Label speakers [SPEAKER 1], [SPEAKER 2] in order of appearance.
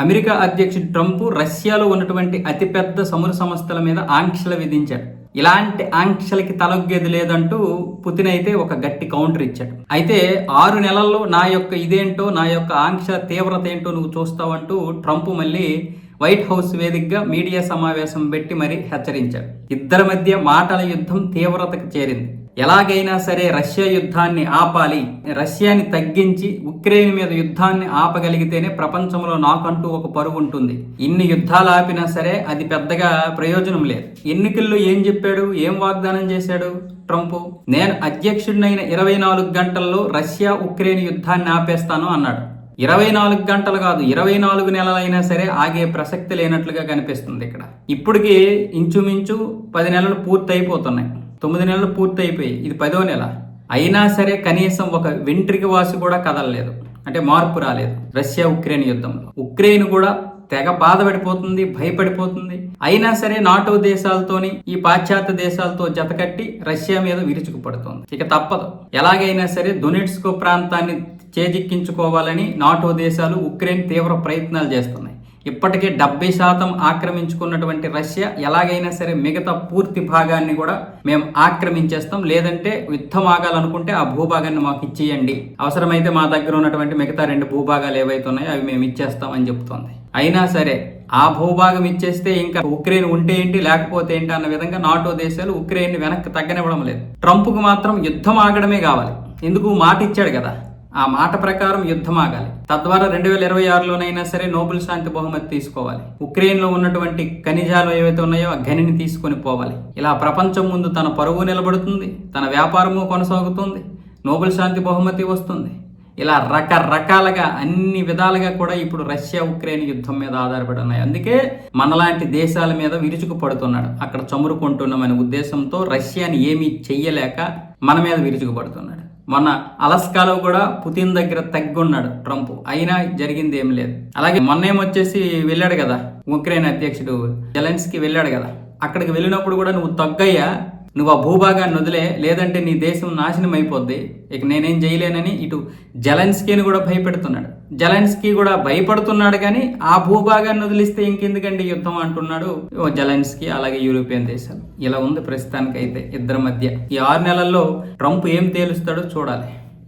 [SPEAKER 1] America అధ్యక్షుడు Trump రష్యాలో ఉన్నటువంటి అతిపెద్ద సముద్ర సంస్థల మీద ఆంక్షలు విధించాడు. ఇలాంటి ఆంక్షలకి తలొగ్గేది లేదంటూ పుతిన్ అయితే ఒక గట్టి కౌంటర్ ఇచ్చాడు. అయితే ఆరు నెలల్లో నా యొక్క ఇదేంటో నా యొక్క ఆంక్ష తీవ్రత ఏంటో నువ్వు చూస్తావంటూ ట్రంప్ మళ్ళీ వైట్ హౌస్ వేదికగా మీడియా సమావేశం పెట్టి మరి హెచ్చరించాడు. ఇద్దరి మధ్య మాటల యుద్ధం తీవ్రతకు చేరింది. ఎలాగైనా సరే రష్యా యుద్ధాన్ని ఆపాలి. రష్యాని తగ్గించి ఉక్రెయిన్ మీద యుద్ధాన్ని ఆపగలిగితేనే ప్రపంచంలో నాకంటూ ఒక పరువు ఉంటుంది. ఇన్ని యుద్ధాలు ఆపినా సరే అది పెద్దగా ప్రయోజనం లేదు. ఎన్నికల్లో ఏం చెప్పాడు? ఏం వాగ్దానం చేశాడు ట్రంప్? నేను అధ్యక్షుడినైన ఇరవై నాలుగు గంటల్లో రష్యా ఉక్రెయిన్ యుద్ధాన్ని ఆపేస్తాను అన్నాడు. ఇరవై నాలుగు గంటలు కాదు ఇరవై నాలుగు నెలలైనా సరే ఆగే ప్రసక్తి లేనట్లుగా కనిపిస్తుంది ఇక్కడ. ఇప్పటికీ ఇంచుమించు పది నెలలు పూర్తి అయిపోతున్నాయి తొమ్మిది నెలలు పూర్తయిపోయి ఇది పదో నెల. అయినా సరే కనీసం ఒక వెంట్రిక వాసి కూడా కదలలేదు. అంటే మార్పు రాలేదు. రష్యా ఉక్రెయిన్ యుద్ధంలో. ఉక్రెయిన్ కూడా తెగ బాధపడిపోతుంది భయపడిపోతుంది. అయినా సరే నాటో దేశాలతోని ఈ పాశ్చాత్య దేశాలతో జతకట్టి రష్యా మీద విరుచుకుపడుతుంది. ఇక తప్పదు. ఎలాగైనా సరే దొనెట్స్కో ప్రాంతాన్ని చేజిక్కించుకోవాలని నాటో దేశాలు ఉక్రెయిన్ తీవ్ర ప్రయత్నాలు చేస్తున్నాయి. ఇప్పటికే డెబ్బై శాతం ఆక్రమించుకున్నటువంటి రష్యా ఎలాగైనా సరే మిగతా పూర్తి భాగాన్ని కూడా మేము ఆక్రమించేస్తాం. లేదంటే యుద్ధం ఆగాలనుకుంటే ఆ భూభాగాన్ని మాకు ఇచ్చేయండి. అవసరమైతే మా దగ్గర ఉన్నటువంటి మిగతా రెండు భూభాగాలు ఏవైతే ఉన్నాయో అవి మేము ఇచ్చేస్తాం అని చెప్తోంది. అయినా సరే ఆ భూభాగం ఇచ్చేస్తే ఇంకా ఉక్రెయిన్ ఉంటే ఏంటి లేకపోతే ఏంటి అన్న విధంగా నాటో దేశాలు ఉక్రెయిన్ వెనక్కి తగ్గనివ్వడం లేదు. ట్రంప్కు మాత్రం యుద్ధం ఆగడమే కావాలి. ఎందుకు? మాట ఇచ్చాడు కదా. ఆ మాట ప్రకారం యుద్ధం ఆగాలి తద్వారా రెండు వేల ఇరవై ఆరులోనైనా సరే నోబెల్ శాంతి బహుమతి తీసుకోవాలి. ఉక్రెయిన్లో ఉన్నటువంటి ఖనిజాలు ఏవైతే ఉన్నాయో ఆ గనిని తీసుకొని పోవాలి. ఇలా ప్రపంచం ముందు తన పరువు నిలబడుతుంది తన వ్యాపారము కొనసాగుతుంది నోబెల్ శాంతి బహుమతి వస్తుంది. ఇలా రకరకాలుగా అన్ని విధాలుగా కూడా ఇప్పుడు రష్యా ఉక్రెయిన్ యుద్ధం మీద ఆధారపడి ఉన్నాయి. అందుకే మనలాంటి దేశాల మీద విరుచుకు పడుతున్నాడు అక్కడ చమురుకుంటున్నామనే ఉద్దేశంతో రష్యాని ఏమీ చెయ్యలేక మన మీద విరుచుకు పడుతున్నాడు మొన్న అలస్కాలో కూడా పుతిన్ దగ్గర తగ్గున్నాడు ట్రంప్. అయినా జరిగింది ఏం లేదు. అలాగే మొన్నేమొచ్చేసి వెళ్ళాడు కదా ఉక్రెయిన్ అధ్యక్షుడు జెలెన్స్కి వెళ్ళాడు కదా. అక్కడికి వెళ్ళినప్పుడు కూడా నువ్వు తగ్గయ్యా? నువ్వు ఆ భూభాగాన్ని వదిలే లేదంటే నీ దేశం నాశనం అయిపోద్ది ఇక నేనేం చేయలేనని ఇటు జలెన్స్కీని కూడా భయపెడుతున్నాడు. జలెన్స్కీ కూడా భయపడుతున్నాడు కానీ ఆ భూభాగాన్ని వదిలిస్తే ఇంకెందుకండి యుద్ధం అంటున్నాడు. ఓ జలెన్స్కీ అలాగే యూరోపియన్ దేశాలు. ఇలా ఉంది ప్రస్తుతానికైతే ఇద్దరి మధ్య. ఈ ఆరు నెలల్లో ట్రంప్ ఏం తేలుస్తాడో చూడాలి.